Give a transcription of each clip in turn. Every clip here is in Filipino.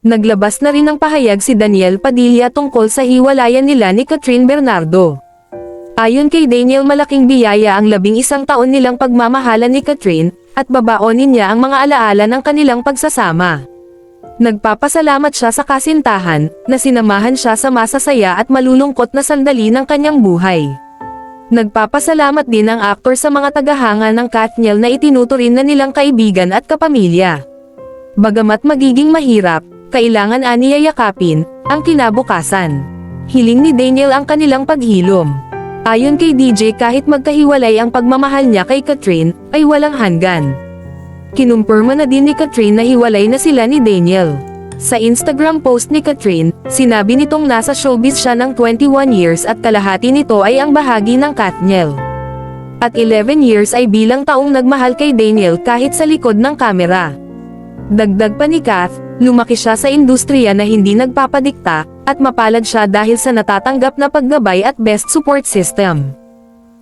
Naglabas na rin ng pahayag si Daniel Padilla tungkol sa hiwalayan nila ni Catherine Bernardo. Ayon kay Daniel malaking biyaya ang labing isang taon nilang pagmamahalan ni Catherine, at babaonin niya ang mga alaala ng kanilang pagsasama. Nagpapasalamat siya sa kasintahan, na sinamahan siya sa masasaya at malulungkot na sandali ng kanyang buhay. Nagpapasalamat din ang aktor sa mga tagahanga ng Katniel na itinuturin na nilang kaibigan at kapamilya. Bagamat magiging mahirap, kailangan aniya yakapin, ang kinabukasan. Hiling ni Daniel ang kanilang paghilom. Ayon kay DJ kahit magkahiwalay ang pagmamahal niya kay Catherine, ay walang hanggan. Kinumpirma na din ni Catherine na hiwalay na sila ni Daniel. Sa Instagram post ni Catherine, sinabi nitong nasa showbiz siya ng 21 years at kalahati nito ay ang bahagi ng Katniel. At 11 years ay bilang taong nagmahal kay Daniel kahit sa likod ng kamera. Dagdag pa ni Kath, lumaki siya sa industriya na hindi nagpapadikta, at mapalad siya dahil sa natatanggap na paggabay at best support system.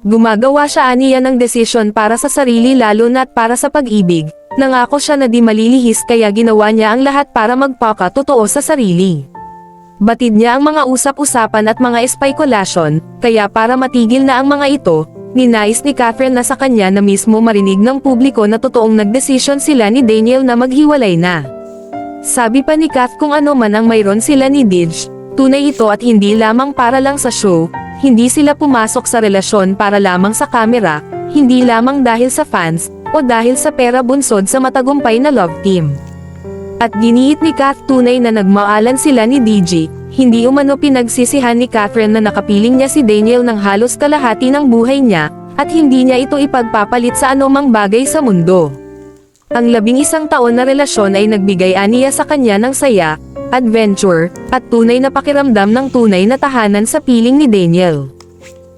Gumagawa siya aniya ng desisyon para sa sarili lalo na't para sa pag-ibig, nangako siya na di malilihis kaya ginawa niya ang lahat para magpaka totoo sa sarili. Batid niya ang mga usap-usapan at mga espekulasyon, kaya para matigil na ang mga ito, ninais ni Catherine na sa kanya na mismo marinig ng publiko na totoong nagdesisyon sila ni Daniel na maghiwalay na. Sabi pa ni Kath kung ano man ang mayroon sila ni Didge, tunay ito at hindi lamang para lang sa show, hindi sila pumasok sa relasyon para lamang sa kamera, hindi lamang dahil sa fans, o dahil sa pera bunsod sa matagumpay na love team. At giniit ni Kath tunay na nagmaalan sila ni DJ, hindi umano pinagsisihan ni Catherine na nakapiling niya si Daniel ng halos kalahati ng buhay niya, at hindi niya ito ipagpapalit sa anumang bagay sa mundo. Ang labing isang taon na relasyon ay nagbigay aniya sa kanya ng saya, adventure, at tunay na pakiramdam ng tunay na tahanan sa piling ni Daniel.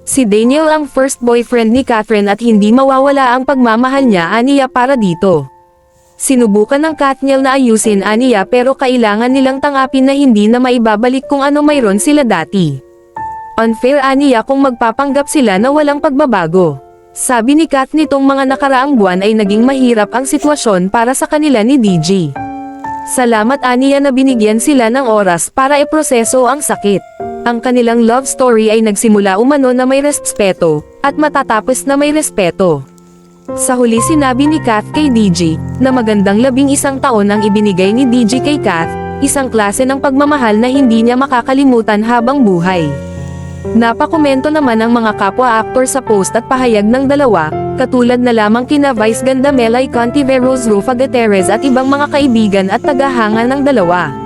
Si Daniel ang first boyfriend ni Catherine at hindi mawawala ang pagmamahal niya aniya para dito. Sinubukan ng Katniel na ayusin aniya pero kailangan nilang tangapin na hindi na maibabalik kung ano mayroon sila dati. Unfair aniya kung magpapanggap sila na walang pagbabago. Sabi ni Kat nitong mga nakaraang buwan ay naging mahirap ang sitwasyon para sa kanila ni DG. Salamat aniya na binigyan sila ng oras para iproseso ang sakit. Ang kanilang love story ay nagsimula umano na may respeto, at matatapos na may respeto. Sa huli sinabi ni Kath kay DG, na magandang labing isang taon ang ibinigay ni DG kay Kath, isang klase ng pagmamahal na hindi niya makakalimutan habang buhay. Napakomento naman ang mga kapwa-aktor sa post at pahayag ng dalawa, katulad na lamang kina Vice Ganda Melay Contiveros Rufa Gutierrez at ibang mga kaibigan at tagahanga ng dalawa.